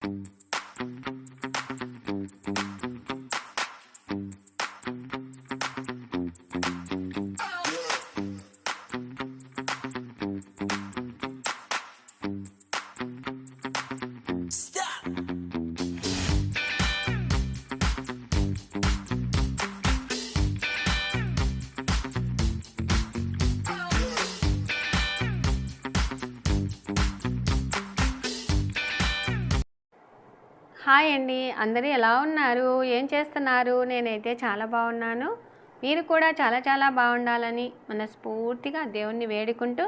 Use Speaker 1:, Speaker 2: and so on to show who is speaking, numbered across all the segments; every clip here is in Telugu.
Speaker 1: Thank mm -hmm. you. Hi అండి. అందరూ ఎలా ఉన్నారు? ఏం చేస్తున్నారు? నేనైతే చాలా బాగున్నాను. మీరు కూడా చాలా చాలా బాగుండాలని మనస్ఫూర్తిగా దేవుణ్ణి వేడుకుంటూ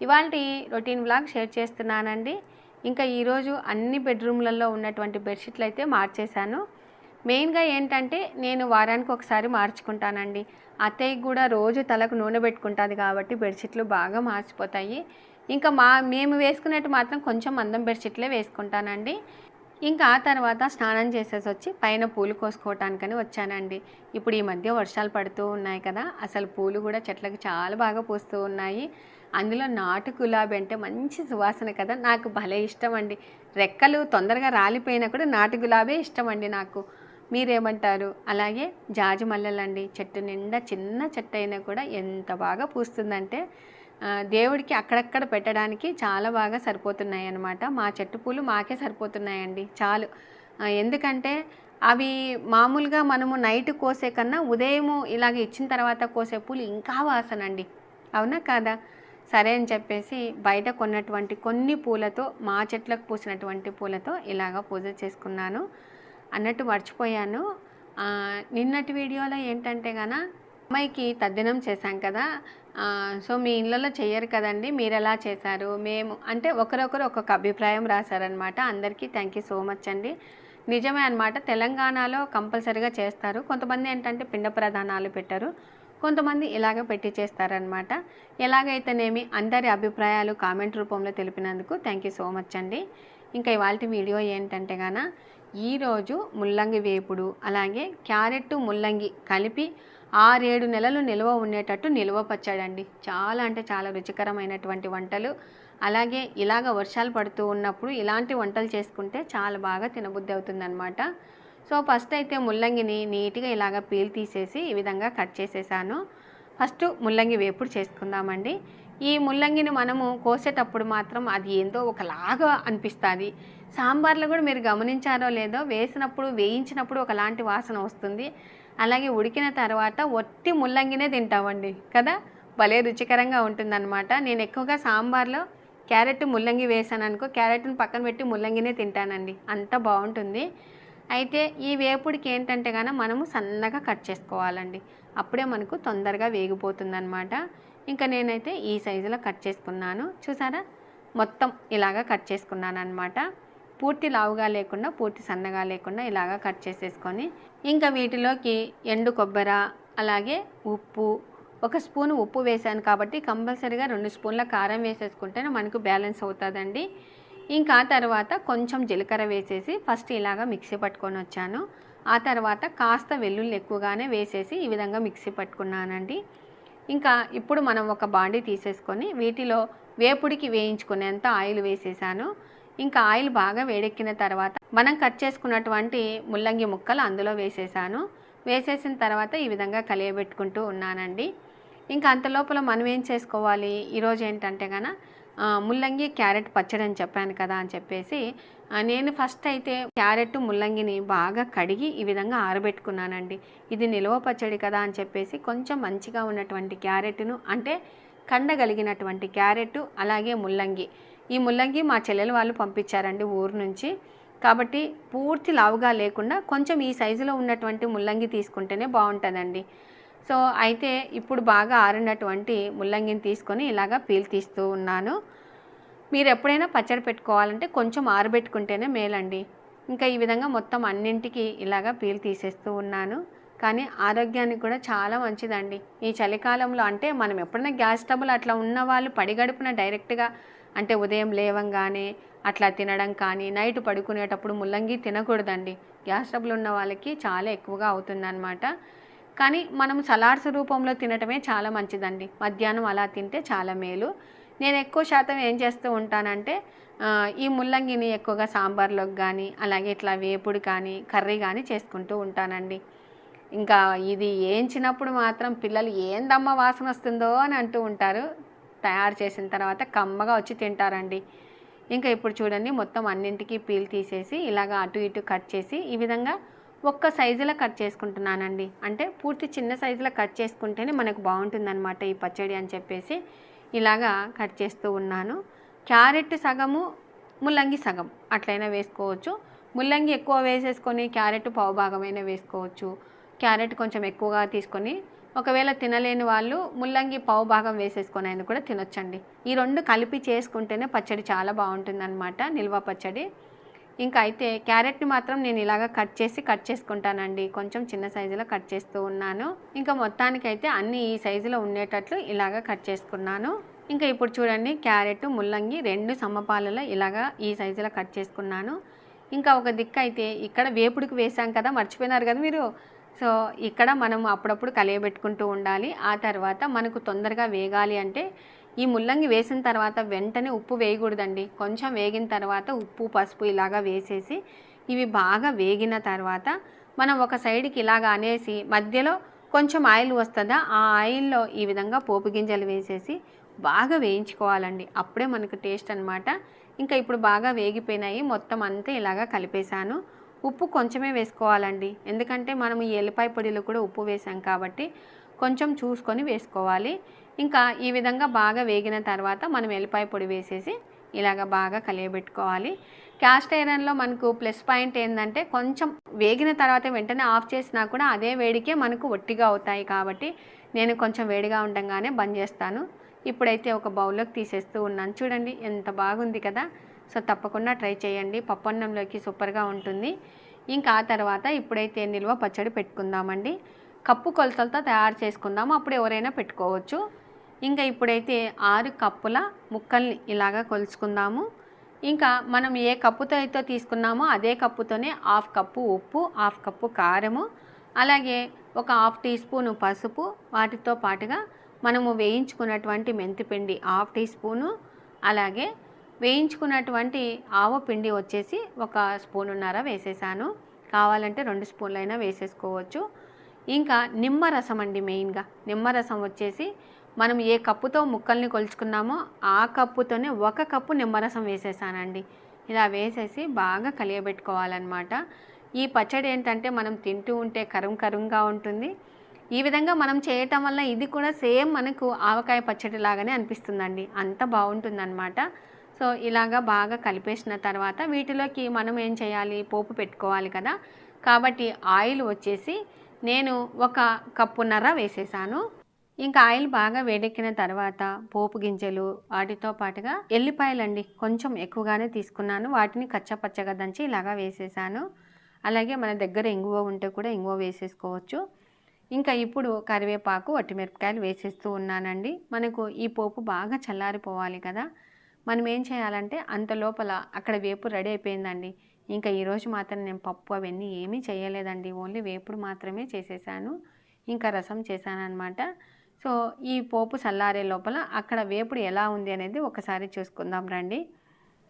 Speaker 1: ఇవాళ రొటీన్ బ్లాగ్ షేర్ చేస్తున్నానండి. ఇంకా ఈరోజు అన్ని బెడ్రూమ్లలో ఉన్నటువంటి బెడ్షీట్లు అయితే మార్చేశాను. మెయిన్గా ఏంటంటే నేను వారానికి ఒకసారి మార్చుకుంటానండి. అత్తయ్యకి కూడా రోజు తలకు నూనె పెట్టుకుంటుంది కాబట్టి బెడ్షీట్లు బాగా మార్చిపోతాయి. ఇంకా మా మేము వేసుకున్నట్టు మాత్రం కొంచెం మందం బెడ్షీట్లే వేసుకుంటానండి. ఇంకా ఆ తర్వాత స్నానం చేసేసి వచ్చి పైన పూలు కోసుకోవటానికని వచ్చానండి. ఇప్పుడు ఈ మధ్య వర్షాలు పడుతూ ఉన్నాయి కదా అసలు పూలు కూడా చెట్లకు చాలా బాగా పూస్తూ ఉన్నాయి. అందులో నాటు గులాబీ అంటే మంచి సువాసన కదా నాకు భలే ఇష్టం అండి రెక్కలు తొందరగా రాలిపోయినా కూడా నాటు గులాబే ఇష్టం అండి నాకు. మీరేమంటారు? అలాగే జాజి మల్లెలండి చెట్టు నిండా చిన్న చెట్టు అయినా కూడా ఎంత బాగా పూస్తుందంటే దేవుడికి అక్కడక్కడ పెట్టడానికి చాలా బాగా సరిపోతున్నాయి అన్నమాట మా చెట్టు పూలు మాకే సరిపోతున్నాయండి. చాలు. ఎందుకంటే అవి మామూలుగా మనము నైట్ కోసే కన్నా ఉదయము ఇలాగ ఇచ్చిన తర్వాత కోసే పూలు ఇంకా వాసన అండి అవునా కాదా? సరే అని చెప్పేసి బయట కొన్నటువంటి కొన్ని పూలతో మా చెట్లకు పూసినటువంటి పూలతో ఇలాగ పూజ చేసుకున్నాను. అన్నట్టు మర్చిపోయాను. నిన్నటి వీడియోలో ఏంటంటే గాన అమ్మాయికి తద్దినం చేశాం కదా. సో మీ ఇళ్ళలో చేయరు కదండి. మీరు ఎలా చేశారు? మేము అంటే ఒకరొకరు ఒక్కొక్క అభిప్రాయం రాశారనమాట. అందరికీ థ్యాంక్ యూ సో మచ్ అండి. నిజమే అనమాట తెలంగాణలో కంపల్సరీగా చేస్తారు. కొంతమంది ఏంటంటే పిండ ప్రధానాలు పెట్టారు. కొంతమంది ఇలాగ పెట్టి చేస్తారనమాట. ఎలాగైతేనేమి అందరి అభిప్రాయాలు కామెంట్ రూపంలో తెలిపినందుకు థ్యాంక్ యూ సో మచ్ అండి. ఇంకా ఇవాళ వీడియో ఏంటంటే గాన ఈరోజు ముల్లంగి వేపుడు అలాగే క్యారెట్ ముల్లంగి కలిపి ఆరేడు నెలలు నిల్వ ఉండేటట్టు నిల్వ పచ్చడండి. చాలా అంటే చాలా రుచికరమైనటువంటి వంటలు. అలాగే ఇలాగ వర్షాలు పడుతూ ఉన్నప్పుడు ఇలాంటి వంటలు చేసుకుంటే చాలా బాగా తినబుద్ధి అవుతుందన్నమాట. సో ఫస్ట్ అయితే ముల్లంగిని నీట్గా ఇలాగ పీల్ తీసేసి ఈ విధంగా కట్ చేసేసాను. ఫస్ట్ ముల్లంగి వేపుడు చేసుకుందామండి. ఈ ముల్లంగిని మనము కోసేటప్పుడు మాత్రం అది ఏందో ఒకలాగా అనిపిస్తుంది. సాంబార్లో కూడా మీరు గమనించారో లేదో వేసినప్పుడు వేయించినప్పుడు ఒకలాంటి వాసన వస్తుంది. అలాగే ఉడికిన తర్వాత ఒట్టి ముల్లంగినే తింటామండి కదా? భలే రుచికరంగా ఉంటుందన్నమాట. నేను ఎక్కువగా సాంబార్లో క్యారెట్ ముల్లంగి వేసాను అనుకో క్యారెట్ని పక్కన పెట్టి ముల్లంగినే తింటానండి. అంత బాగుంటుంది. అయితే ఈ వేపుడికి ఏంటంటే కనుక మనము సన్నగా కట్ చేసుకోవాలండి. అప్పుడే మనకు తొందరగా వేగిపోతుందన్నమాట. ఇంకా నేనైతే ఈ సైజులో కట్ చేసుకున్నాను. చూసారా? మొత్తం ఇలాగా కట్ చేసుకున్నాను అనమాట పూర్తి లావుగా లేకుండా పూర్తి సన్నగా లేకుండా ఇలాగా కట్ చేసేసుకొని ఇంకా వీటిలోకి ఎండు కొబ్బర అలాగే ఉప్పు. ఒక స్పూన్ ఉప్పు వేసాను కాబట్టి కంపల్సరీగా రెండు స్పూన్ల కారం వేసేసుకుంటేనే మనకు బ్యాలెన్స్ అవుతుందండి. ఇంకా తర్వాత కొంచెం జీలకర్ర వేసేసి ఫస్ట్ ఇలాగా మిక్సీ పట్టుకొని వచ్చాను. ఆ తర్వాత కాస్త వెల్లుల్లి ఎక్కువగానే వేసేసి ఈ విధంగా మిక్సీ పట్టుకున్నానండి. ఇంకా ఇప్పుడు మనం ఒక బాండీ తీసేసుకొని వీటిలో వేపుడికి వేయించుకునేంత ఆయిల్ వేసేసాను. ఇంకా ఆయిల్ బాగా వేడెక్కిన తర్వాత మనం కట్ చేసుకున్నటువంటి ముల్లంగి ముక్కలు అందులో వేసేసాను. వేసేసిన తర్వాత ఈ విధంగా కలియబెట్టుకుంటూ ఉన్నానండి. ఇంకా అంత లోపల మనం ఏం చేసుకోవాలి? ఈరోజు ఏంటంటే కన ముల్లంగి క్యారెట్ పచ్చడి అని చెప్పాను కదా అని చెప్పేసి నేను ఫస్ట్ అయితే క్యారెట్ ముల్లంగిని బాగా కడిగి ఈ విధంగా ఆరబెట్టుకున్నానండి. ఇది నిల్వ పచ్చడి కదా అని చెప్పేసి కొంచెం మంచిగా ఉన్నటువంటి క్యారెట్ను అంటే కండగలిగినటువంటి క్యారెట్ అలాగే ముల్లంగి ఈ ముల్లంగి మా చెల్లెలు వాళ్ళు పంపించారండి ఊరు నుంచి. కాబట్టి పూర్తి లావుగా లేకుండా కొంచెం ఈ సైజులో ఉన్నటువంటి ముల్లంగి తీసుకుంటేనే బాగుంటుందండి. సో అయితే ఇప్పుడు బాగా ఆరినటువంటి ముల్లంగిని తీసుకొని ఇలాగా పీల్ తీస్తూ ఉన్నాను. మీరు ఎప్పుడైనా పచ్చడి పెట్టుకోవాలంటే కొంచెం ఆరబెట్టుకుంటేనే మేలండి. ఇంకా ఈ విధంగా మొత్తం అన్నింటికి ఇలాగా పీల్ తీసేస్తూ ఉన్నాను. కానీ ఆరోగ్యానికి కూడా చాలా మంచిదండి. ఈ చలికాలంలో అంటే మనం ఎప్పుడైనా గ్యాస్ ట్రబుల్ అట్లా ఉన్న వాళ్ళు పడిగడుపున డైరెక్ట్గా అంటే ఉదయం లేవంగానే అట్లా తినడం కానీ నైట్ పడుకునేటప్పుడు ముల్లంగి తినకూడదండి. గ్యాస్ ట్రబుల్ ఉన్న వాళ్ళకి చాలా ఎక్కువగా అవుతుందన్నమాట. కానీ మనం సలాడ్స్ రూపంలో తినటమే చాలా మంచిదండి. మధ్యాహ్నం అలా తింటే చాలా మేలు. నేను ఎక్కువ శాతం ఏం చేస్తూ ఉంటానంటే ఈ ముల్లంగిని ఎక్కువగా సాంబార్లోకి కానీ అలాగే ఇట్లా వేపుడు కానీ కర్రీ కానీ చేసుకుంటూ ఉంటానండి. ఇంకా ఇది వేయించినప్పుడు మాత్రం పిల్లలు ఏందమ్మ వాసన వస్తుందో అని అంటూ ఉంటారు. తయారు చేసిన తర్వాత కమ్మగా వచ్చి తింటారండి. ఇంకా ఇప్పుడు చూడండి మొత్తం అన్నింటికి పీల్ తీసేసి ఇలాగ అటు ఇటు కట్ చేసి ఈ విధంగా ఒక్క సైజులో కట్ చేసుకుంటున్నానండి. అంటే పూర్తి చిన్న సైజులో కట్ చేసుకుంటేనే మనకు బాగుంటుందన్నమాట ఈ పచ్చడి అని చెప్పేసి ఇలాగా కట్ చేస్తూ ఉన్నాను. క్యారెట్ సగము ముల్లంగి సగం అట్లయినా వేసుకోవచ్చు. ముల్లంగి ఎక్కువ వేసేసుకొని క్యారెట్ పావు భాగమైనా వేసుకోవచ్చు. క్యారెట్ కొంచెం ఎక్కువగా తీసుకొని ఒకవేళ తినలేని వాళ్ళు ముల్లంగి పావు భాగం వేసేసుకొని అయినా కూడా తినొచ్చండి. ఈ రెండు కలిపి చేసుకుంటేనే పచ్చడి చాలా బాగుంటుందన్నమాట నిల్వ పచ్చడి. ఇంకా అయితే క్యారెట్ని మాత్రం నేను ఇలాగ కట్ చేసి కట్ చేసుకుంటానండి. కొంచెం చిన్న సైజులో కట్ చేస్తూ ఉన్నాను. ఇంకా మొత్తానికైతే అన్ని ఈ సైజులో ఉండేటట్లు ఇలాగ కట్ చేసుకున్నాను. ఇంకా ఇప్పుడు చూడండి క్యారెట్ ముల్లంగి రెండు సమపాలలో ఇలాగా ఈ సైజులో కట్ చేసుకున్నాను. ఇంకా ఒక దిక్కు అయితే ఇక్కడ వేపుడికి వేసాం కదా మర్చిపోయినారు కదా మీరు? సో ఇక్కడ మనం అప్పుడప్పుడు కలియబెట్టుకుంటూ ఉండాలి. ఆ తర్వాత మనకు తొందరగా వేగాలి అంటే ఈ ముల్లంగి వేసిన తర్వాత వెంటనే ఉప్పు వేయకూడదండి. కొంచెం వేగిన తర్వాత ఉప్పు పసుపు ఇలాగా వేసేసి ఇవి బాగా వేగిన తర్వాత మనం ఒక సైడ్కి ఇలాగ అనేసి మధ్యలో కొంచెం ఆయిల్ వస్తుందా ఆ ఆయిల్లో ఈ విధంగా పోపు గింజలు వేసేసి బాగా వేయించుకోవాలండి. అప్పుడే మనకు టేస్ట్ అనమాట ఇంకా ఇప్పుడు బాగా వేగిపోయినాయి. మొత్తం అంతా ఇలాగా కలిపేశాను. ఉప్పు కొంచెమే వేసుకోవాలండి. ఎందుకంటే మనం ఈ ఎల్లిపాయ పొడిలో కూడా ఉప్పు వేసాం కాబట్టి కొంచెం చూసుకొని వేసుకోవాలి. ఇంకా ఈ విధంగా బాగా వేగిన తర్వాత మనం ఎల్లిపాయ పొడి వేసేసి ఇలాగ బాగా కలియబెట్టుకోవాలి. క్యాస్ట్ ఐరన్లో మనకు ప్లస్ పాయింట్ ఏంటంటే కొంచెం వేగిన తర్వాత వెంటనే ఆఫ్ చేసినా కూడా అదే వేడికే మనకు ఒట్టిగా అవుతాయి కాబట్టి నేను కొంచెం వేడిగా ఉండగానే బంద్ చేస్తాను. ఇప్పుడైతే ఒక బౌల్లోకి తీసేస్తూ ఉన్నాను. చూడండి ఎంత బాగుంది కదా. సో తప్పకుండా ట్రై చేయండి. పప్పన్నంలోకి సూపర్గా ఉంటుంది. ఇంకా ఆ తర్వాత ఇప్పుడైతే నిల్వ పచ్చడి పెట్టుకుందామండి. కప్పు కొలతలతో తయారు చేసుకుందాము. అప్పుడు ఎవరైనా పెట్టుకోవచ్చు. ఇంకా ఇప్పుడైతే ఆరు కప్పుల ముక్కల్ని ఇలాగా కొలుచుకుందాము. ఇంకా మనం ఏ కప్పుతో అయితే తీసుకున్నామో అదే కప్పుతోనే హాఫ్ కప్పు ఉప్పు హాఫ్ కప్పు కారము అలాగే ఒక హాఫ్ టీ స్పూను పసుపు. వాటితో పాటుగా మనము వేయించుకున్నటువంటి మెంతిపిండి హాఫ్ టీ స్పూను అలాగే వేయించుకున్నటువంటి ఆవ పిండి వచ్చేసి ఒక స్పూనున్నర వేసేసాను. కావాలంటే రెండు స్పూన్లైనా వేసేసుకోవచ్చు. ఇంకా నిమ్మరసం అండి మెయిన్గా. నిమ్మరసం వచ్చేసి మనం ఏ కప్పుతో ముక్కల్ని కొలుచుకున్నామో ఆ కప్పుతోనే ఒక కప్పు నిమ్మరసం వేసేసానండి. ఇలా వేసేసి బాగా కలియబెట్టుకోవాలన్నమాట. ఈ పచ్చడి ఏంటంటే మనం తింటూ ఉంటే కరం కరంగా ఉంటుంది. ఈ విధంగా మనం చేయటం వల్ల ఇది కూడా సేమ్ మనకు ఆవకాయ పచ్చడి లాగానే అనిపిస్తుందండి. అంత బాగుంటుందన్నమాట. సో ఇలాగా బాగా కలిపేసిన తర్వాత వీటిలోకి మనం ఏం చేయాలి? పోపు పెట్టుకోవాలి కదా. కాబట్టి ఆయిల్ వచ్చేసి నేను ఒక కప్పున్నర వేసేసాను. ఇంకా ఆయిల్ బాగా వేడెక్కిన తర్వాత పోపు గింజలు వాటితో పాటుగా ఎల్లిపాయలండి కొంచెం ఎక్కువగానే తీసుకున్నాను. వాటిని కచ్చపచ్చగా దంచి ఇలాగా వేసేసాను. అలాగే మన దగ్గర ఇంగువ ఉంటే కూడా ఇంగువ వేసేసుకోవచ్చు. ఇంకా ఇప్పుడు కరివేపాకు వట్టిమిరపకాయలు వేసేస్తూ ఉన్నానండి. మనకు ఈ పోపు బాగా చల్లారిపోవాలి కదా. మనం ఏం చేయాలంటే అంత లోపల అక్కడ వేపు రెడీ అయిపోయిందండి. ఇంకా ఈరోజు మాత్రం నేను పప్పు అవన్నీ ఏమీ చేయలేదండి. ఓన్లీ వేపుడు మాత్రమే చేసేసాను. ఇంకా రసం చేశాను అనమాట సో ఈ పోపు చల్లారే లోపల అక్కడ వేపుడు ఎలా ఉంది అనేది ఒకసారి చూసుకుందాం రండి.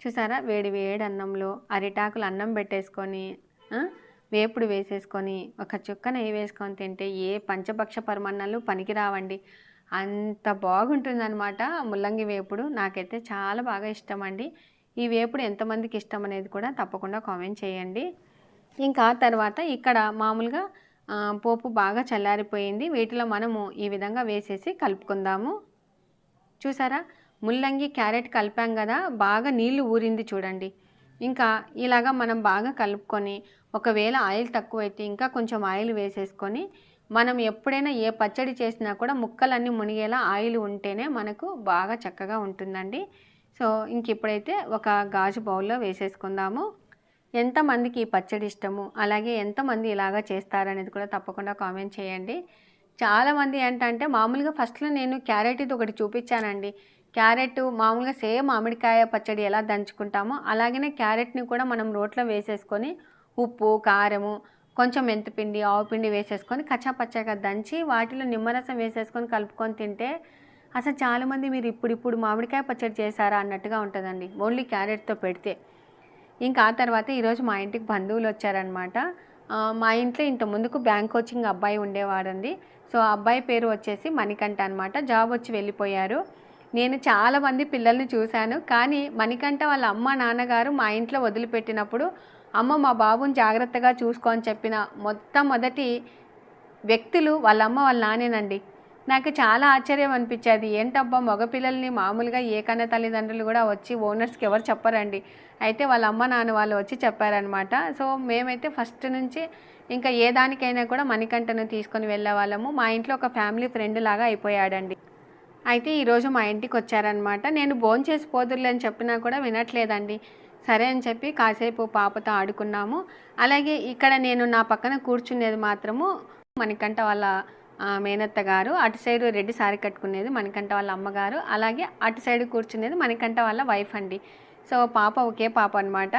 Speaker 1: చూసారా? వేడి వేడి అన్నంలో అరిటాకులు అన్నం పెట్టేసుకొని వేపుడు వేసేసుకొని ఒక చుక్క నెయ్యి వేసుకొని తింటే ఏ పంచభక్ష పరమన్నాలు పనికిరావండి. అంత బాగుంటుందన్నమాట ముల్లంగి వేపుడు. నాకైతే చాలా బాగా ఇష్టం అండి ఈ వేపుడు ఎంతమందికి ఇష్టం అనేది కూడా తప్పకుండా కామెంట్ చేయండి. ఇంకా తర్వాత ఇక్కడ మామూలుగా పోపు బాగా చల్లారిపోయింది. వీటిలో మనము ఈ విధంగా వేసేసి కలుపుకుందాము. చూసారా? ముల్లంగి క్యారెట్ కలిపాం కదా బాగా నీళ్ళు ఊరింది చూడండి. ఇంకా ఇలాగా మనం బాగా కలుపుకొని ఒకవేళ ఆయిల్ తక్కువైతే ఇంకా కొంచెం ఆయిల్ వేసేసుకొని మనం ఎప్పుడైనా ఏ పచ్చడి చేసినా కూడా ముక్కలన్నీ మునిగేలా ఆయిల్ ఉంటేనే మనకు బాగా చక్కగా ఉంటుందండి. సో ఇంక ఇప్పుడైతే ఒక గాజు బౌల్లో వేసేసుకుందాము. ఎంతమందికి ఈ పచ్చడి ఇష్టము? అలాగే ఎంతమంది ఇలాగా చేస్తారనేది కూడా తప్పకుండా కామెంట్ చేయండి. చాలామంది ఏంటంటే మామూలుగా ఫస్ట్లో నేను క్యారెట్ ఇది ఒకటి చూపించానండి. క్యారెట్ మామూలుగా సేమ్ మామిడికాయ పచ్చడి ఎలా దంచుకుంటామో అలాగనే క్యారెట్ని కూడా మనం రోట్లో వేసేసుకొని ఉప్పు కారము కొంచెం మెంతిపిండి ఆవు పిండి వేసేసుకొని కచ్చాపచ్చాగా దంచి వాటిలో నిమ్మరసం వేసేసుకొని కలుపుకొని తింటే అసలు చాలామంది మీరు ఇప్పుడిప్పుడు మామిడికాయ పచ్చడి చేశారా అన్నట్టుగా ఉంటుందండి. ఓన్లీ క్యారెట్తో పెడితే. ఇంకా ఆ తర్వాత ఈరోజు మా ఇంటికి బంధువులు వచ్చారనమాట. మా ఇంట్లో ఇంత ముందుకు బ్యాంక్ కోచింగ్ అబ్బాయి ఉండేవాడండి. సో ఆ అబ్బాయి పేరు వచ్చేసి మణికంఠ అనమాట. జాబ్ వచ్చి వెళ్ళిపోయారు. నేను చాలామంది పిల్లల్ని చూశాను. కానీ మణికంఠ వాళ్ళ అమ్మ నాన్నగారు మా ఇంట్లో వదిలిపెట్టినప్పుడు అమ్మ మా బాబుని జాగ్రత్తగా చూసుకో అని చెప్పిన మొట్టమొదటి వ్యక్తులు వాళ్ళ అమ్మ వాళ్ళ నానేనండి నాకు చాలా ఆశ్చర్యం అనిపించేది. ఏంటబ్బా మగపిల్లల్ని మామూలుగా ఏ కన్న తల్లిదండ్రులు కూడా వచ్చి ఓనర్స్కి ఎవరు చెప్పరండి. అయితే వాళ్ళ అమ్మ నాన్న వాళ్ళు వచ్చి చెప్పారనమాట సో మేమైతే ఫస్ట్ నుంచి ఇంకా ఏ దానికైనా కూడా మణికంఠను తీసుకొని వెళ్ళే వాళ్ళము. మా ఇంట్లో ఒక ఫ్యామిలీ ఫ్రెండ్ లాగా అయిపోయాడండి. అయితే ఈరోజు మా ఇంటికి వచ్చారనమాట నేను భోంచేసి చేసి అని చెప్పినా కూడా వినట్లేదండి. సరే అని చెప్పి కాసేపు పాపతో ఆడుకున్నాము. అలాగే ఇక్కడ నేను నా పక్కన కూర్చునేది మాత్రము మనకంట వాళ్ళ మేనత్త గారు. అటు సైడ్ రెడ్డి సారీ కట్టుకునేది మనకంట వాళ్ళ అమ్మగారు. అలాగే అటు సైడ్ కూర్చునేది మనకంట వాళ్ళ వైఫ్ అండి. సో పాప ఒకే పాప అనమాట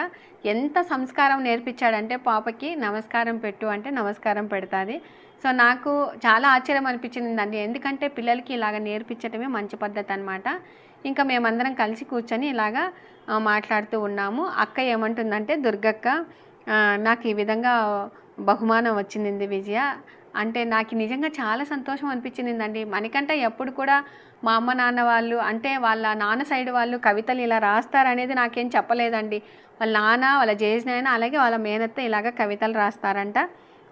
Speaker 1: ఎంత సంస్కారం నేర్పించాడంటే పాపకి నమస్కారం పెట్టు అంటే నమస్కారం పెడుతుంది. సో నాకు చాలా ఆశ్చర్యం అనిపించిందండి ఎందుకంటే పిల్లలకి ఇలాగ నేర్పించడమే మంచి పద్ధతి అనమాట ఇంకా మేమందరం కలిసి కూర్చొని ఇలాగా మాట్లాడుతూ ఉన్నాము. అక్క ఏమంటుందంటే దుర్గక్క నాకు ఈ విధంగా బహుమానం వచ్చింది విజయ. అంటే నాకు నిజంగా చాలా సంతోషం అనిపించిందండి. మనకంటే ఎప్పుడు కూడా మా అమ్మ నాన్న వాళ్ళు అంటే వాళ్ళ నాన్న సైడ్ వాళ్ళు కవితలు ఇలా రాస్తారనేది నాకేం చెప్పలేదండి. వాళ్ళ నాన్న వాళ్ళ జేజనైనా అలాగే వాళ్ళ మేనత్త ఇలాగ కవితలు రాస్తారంట.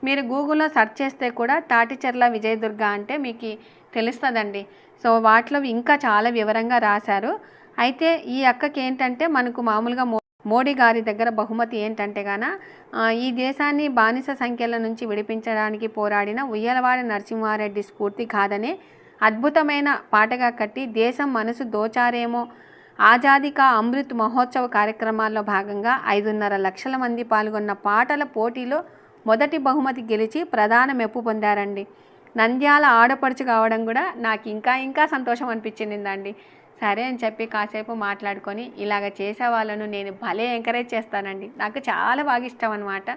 Speaker 1: మీరు గూగుల్లో సెర్చ్ చేస్తే కూడా తాటిచెర్ల విజయదుర్గ అంటే మీకు తెలుస్తుందండి. సో వాటిలో ఇంకా చాలా వివరంగా రాశారు. అయితే ఈ అక్కకి ఏంటంటే మనకు మామూలుగా మోడీ గారి దగ్గర బహుమతి ఏంటంటే గాన ఈ దేశాన్ని బానిస సంఖ్యల నుంచి విడిపించడానికి పోరాడిన ఉయ్యలవాడ నరసింహారెడ్డి స్ఫూర్తి కాదనే అద్భుతమైన పాటగా కట్టి దేశం మనసు దోచారేమో ఆజాదీ కా అమృత్ మహోత్సవ కార్యక్రమాల్లో భాగంగా ఐదున్నర లక్షల మంది పాల్గొన్న పాటల పోటీలో మొదటి బహుమతి గెలిచి ప్రధాన మెప్పు పొందారండి. నంద్యాల ఆడపడుచు కావడం కూడా నాకు ఇంకా ఇంకా సంతోషం అనిపించిందండి. సరే అని చెప్పి కాసేపు మాట్లాడుకొని ఇలాగ చేసే వాళ్ళను నేను భలే ఎంకరేజ్ చేస్తానండి. నాకు చాలా బాగా ఇష్టం అనమాట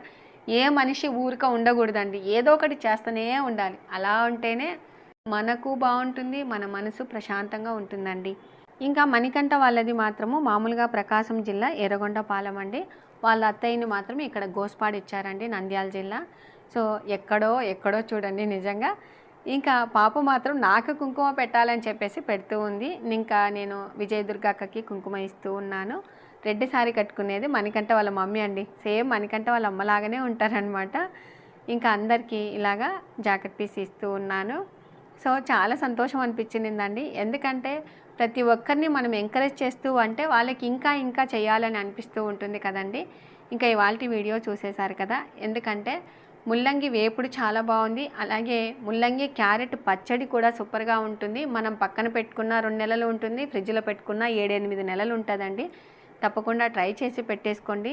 Speaker 1: ఏ మనిషి ఊరిక ఉండకూడదండి. ఏదో ఒకటి చేస్తూనే ఉండాలి. అలా ఉంటేనే మనకు బాగుంటుంది మన మనసు ప్రశాంతంగా ఉంటుందండి. ఇంకా మణికంఠ వాళ్ళది మాత్రము మామూలుగా ప్రకాశం జిల్లా ఎర్రగొండపాలెం అండి. వాళ్ళ అత్తయ్యని మాత్రం ఇక్కడ గోస్పాడు ఇచ్చారండి నంద్యాల జిల్లా. సో ఎక్కడో ఎక్కడో చూడండి నిజంగా. ఇంకా పాప మాత్రం నాకు కుంకుమ పెట్టాలని చెప్పేసి పెడుతూ ఉంది. ఇంకా నేను విజయదుర్గక్కకి కుంకుమ ఇస్తూ ఉన్నాను. రెడ్డి సారీ కట్టుకునేది మణికంట వాళ్ళ మమ్మీ అండి. సేమ్ మణికంట వాళ్ళ అమ్మలాగానే ఉంటారనమాట ఇంకా అందరికీ ఇలాగా జాకెట్ పీస్ ఇస్తూ ఉన్నాను. సో చాలా సంతోషం అనిపించిందండి. ఎందుకంటే ప్రతి ఒక్కరిని మనం ఎంకరేజ్ చేస్తూ అంటే వాళ్ళకి ఇంకా ఇంకా చేయాలని అనిపిస్తూ ఉంటుంది కదండి. ఇంకా ఇవాళ వీడియో చూసేశారు కదా. ఎందుకంటే ముల్లంగి వేపుడు చాలా బాగుంది. అలాగే ముల్లంగి క్యారెట్ పచ్చడి కూడా సూపర్గా ఉంటుంది. మనం పక్కన పెట్టుకున్న రెండు నెలలు ఉంటుంది. ఫ్రిడ్జ్లో పెట్టుకున్న ఏడెనిమిది నెలలు ఉంటుందండి. తప్పకుండా ట్రై చేసి పెట్టేసుకోండి.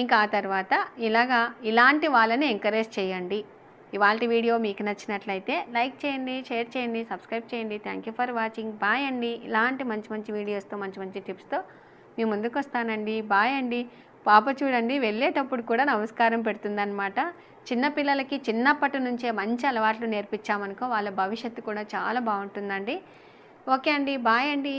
Speaker 1: ఇంకా ఆ తర్వాత ఇలాగా ఇలాంటి వాళ్ళని ఎంకరేజ్ చేయండి. ఇవాళ వీడియో మీకు నచ్చినట్లయితే లైక్ చేయండి షేర్ చేయండి సబ్స్క్రైబ్ చేయండి. Thank you for watching bye అండి. ఇలాంటి మంచి మంచి వీడియోస్తో మంచి మంచి టిప్స్తో మీ ముందుకు వస్తానండి బాయ్ అండి. పాప చూడండి వెళ్ళేటప్పుడు కూడా నమస్కారం పెడుతుందన్నమాట. చిన్నపిల్లలకి చిన్నప్పటి నుంచే మంచి అలవాట్లు నేర్పించామనుకో వాళ్ళ భవిష్యత్తు కూడా చాలా బాగుంటుందండి. ఓకే అండి బాయ్ అండి.